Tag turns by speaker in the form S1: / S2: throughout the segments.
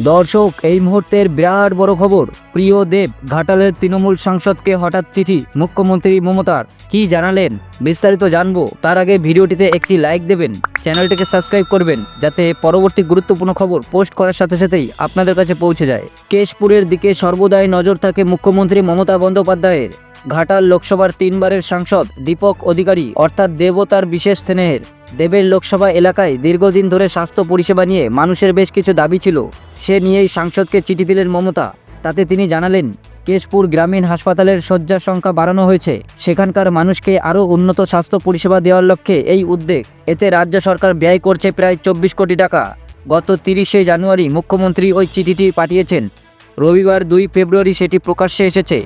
S1: দর্শক, এই মুহূর্তের বিরাট বড় খবর। প্রিয় দেব, ঘাটালের তৃণমূল সাংসদকে হঠাৎ চিঠি, মুখ্যমন্ত্রী মমতার। কি জানালেন? বিস্তারিত জানব। তার আগে ভিডিওটিতে একটি লাইক দেবেন। চ্যানেলটিকে সাবস্ক্রাইব করবেন, যাতে পরবর্তী গুরুত্বপূর্ণ খবর পোস্ট করার সাথে সাথেই আপনাদের কাছে পৌঁছে যায়। কেশপুরের দিকে সর্বদাই নজর থাকে মুখ্যমন্ত্রী মমতা বন্দ্যোপাধ্যায়ের। ঘাটাল লোকসভার তিনবারের সাংসদ, দীপক অধিকারী, অর্থাৎ দেবতার বিশেষ স্নেহের। দেবের লোকসভা এলাকায় দীর্ঘদিন ধরে স্বাস্থ্য পরিষেবা নিয়ে মানুষের বেশ কিছু দাবি ছিল। সে নিয়েই সাংসদকে চিঠি দিলেন মমতা। তাতে তিনি জানালেন, কেশপুর গ্রামীণ হাসপাতালের শয্যার সংখ্যা বাড়ানো হয়েছে। সেখানকার মানুষকে আরও উন্নত স্বাস্থ্য পরিষেবা দেওয়ার লক্ষ্যে এই উদ্যোগ। এতে রাজ্য সরকার ব্যয় করছে প্রায় চব্বিশ কোটি টাকা। গত তিরিশে জানুয়ারি মুখ্যমন্ত্রী ওই চিঠিটি পাঠিয়েছেন। রবিবার দুই ফেব্রুয়ারি সেটি প্রকাশ্যে এসেছে।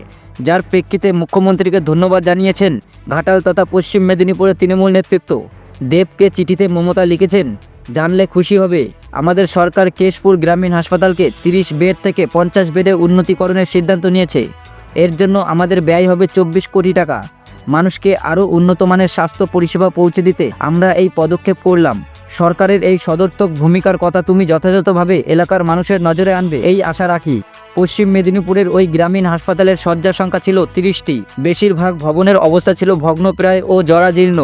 S1: যার প্রেক্ষিতে মুখ্যমন্ত্রীকে ধন্যবাদ জানিয়েছেন ঘাটাল তথা পশ্চিম মেদিনীপুরের তৃণমূল নেতৃত্ব। দেবকে চিঠিতে মমতা লিখেছেন জানলে খুশি হবে। আমাদের সরকার কেশপুর গ্রামীণ হাসপাতালকে তিরিশ বেড থেকে পঞ্চাশ বেডে উন্নতিকরণের সিদ্ধান্ত নিয়েছে। এর জন্য আমাদের ব্যয় হবে চব্বিশ কোটি টাকা। মানুষকে আরও উন্নত মানের স্বাস্থ্য পরিষেবা পৌঁছে দিতে আমরা এই পদক্ষেপ করলাম। সরকারের এই সদর্থক ভূমিকার কথা তুমি যথাযথভাবে এলাকার মানুষের নজরে আনবে। এই আশা রাখি, পশ্চিম মেদিনীপুরের ওই গ্রামীণ হাসপাতালের শয্যা সংখ্যা ছিল তিরিশটি। বেশিরভাগ ভবনের অবস্থা ছিল ভগ্নপ্রায় ও জরাজীর্ণ।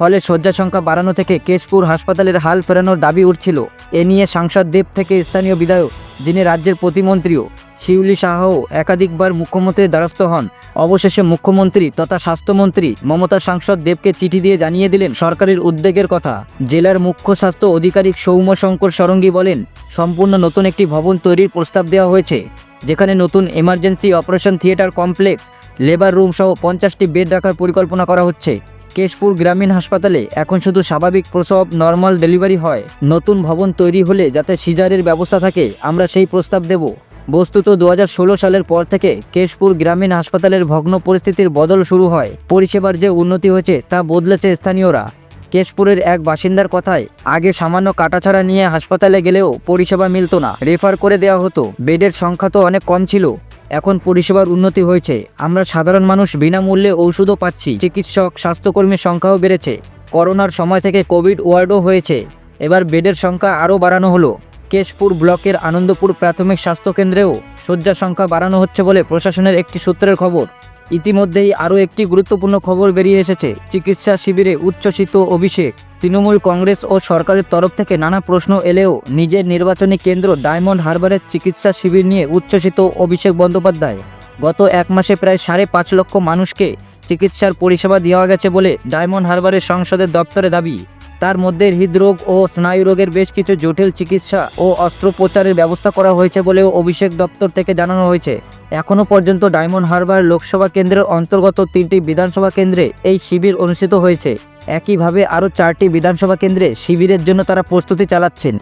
S1: ফলে শয্যা সংখ্যা বাড়ানো থেকে কেশপুর হাসপাতালের হাল ফেরানোর দাবি উঠছিল। এ নিয়ে সাংসদ দেব থেকে স্থানীয় বিধায়ক, যিনি রাজ্যের প্রতিমন্ত্রীও, শিউলি শাহও একাধিকবার মুখ্যমন্ত্রীর দ্বারস্থ হন। অবশেষে মুখ্যমন্ত্রী তথা স্বাস্থ্যমন্ত্রী মমতা সাংসদ দেবকে চিঠি দিয়ে জানিয়ে দিলেন সরকারের উদ্বেগের কথা। জেলার মুখ্য স্বাস্থ্য আধিকারিক সৌম্য শঙ্কর সরঙ্গী বলেন, সম্পূর্ণ নতুন একটি ভবন তৈরির প্রস্তাব দেওয়া হয়েছে, যেখানে নতুন emergency operation theatre complex, labour room সহ পঞ্চাশটি বেড রাখার পরিকল্পনা করা হচ্ছে। কেশপুর গ্রামীণ হাসপাতালে এখন শুধু স্বাভাবিক প্রসব নর্মাল ডেলিভারি হয়। নতুন ভবন তৈরি হলে যাতে সিজারের ব্যবস্থা থাকে, আমরা সেই প্রস্তাব দেব। বস্তুত দু হাজার ষোলো সালের পর থেকে কেশপুর গ্রামীণ হাসপাতালের ভগ্ন পরিস্থিতির বদল শুরু হয়। পরিষেবার যে উন্নতি হয়েছে, তা বদলেছে স্থানীয়রা। কেশপুরের এক বাসিন্দার কথায়, আগে সামান্য কাটাছাড়া নিয়ে হাসপাতালে গেলেও পরিষেবা মিলতো না। রেফার করে দেওয়া হতো। বেডের সংখ্যা তো অনেক কম ছিল। এখন পরিষেবার উন্নতি হয়েছে। আমরা সাধারণ মানুষ বিনামূল্যে ঔষধও পাচ্ছি। চিকিৎসক, স্বাস্থ্যকর্মীর সংখ্যাও বেড়েছে। করোনার সময় থেকে কোভিড ওয়ার্ডও হয়েছে। এবার বেডের সংখ্যা আরও বাড়ানো হলো। কেশপুর ব্লকের আনন্দপুর প্রাথমিক স্বাস্থ্যকেন্দ্রেও শয্যা সংখ্যা বাড়ানো হচ্ছে বলে প্রশাসনের একটি সূত্রের খবর। ইতিমধ্যেই আরও একটি গুরুত্বপূর্ণ খবর বেরিয়ে এসেছে। চিকিৎসা শিবিরে উচ্ছ্বসিত অভিষেক। তৃণমূল কংগ্রেস ও সরকারের তরফ থেকে নানা প্রশ্ন এলেও নিজের নির্বাচনী কেন্দ্র ডায়মন্ড হারবারের চিকিৎসা শিবির নিয়ে উচ্ছ্বসিত অভিষেক বন্দ্যোপাধ্যায়। গত এক মাসে প্রায় সাড়ে পাঁচ লক্ষ মানুষকে চিকিৎসার পরিষেবা দেওয়া গেছে বলে ডায়মন্ড হারবারের সংসদের দপ্তরে দাবি। তার মধ্যে হৃদরোগ ও স্নায়ু রোগের বেশ কিছু জটিল চিকিৎসা ও অস্ত্রোপচারের ব্যবস্থা করা হয়েছে বলেও অভিষেক দপ্তর থেকে জানানো হয়েছে। এখনও পর্যন্ত ডায়মন্ড হারবার লোকসভা কেন্দ্রের অন্তর্গত তিনটি বিধানসভা কেন্দ্রে এই শিবির অনুষ্ঠিত হয়েছে। একইভাবে আরও চারটি বিধানসভা কেন্দ্রে শিবিরের জন্য তারা প্রস্তুতি চালাচ্ছেন।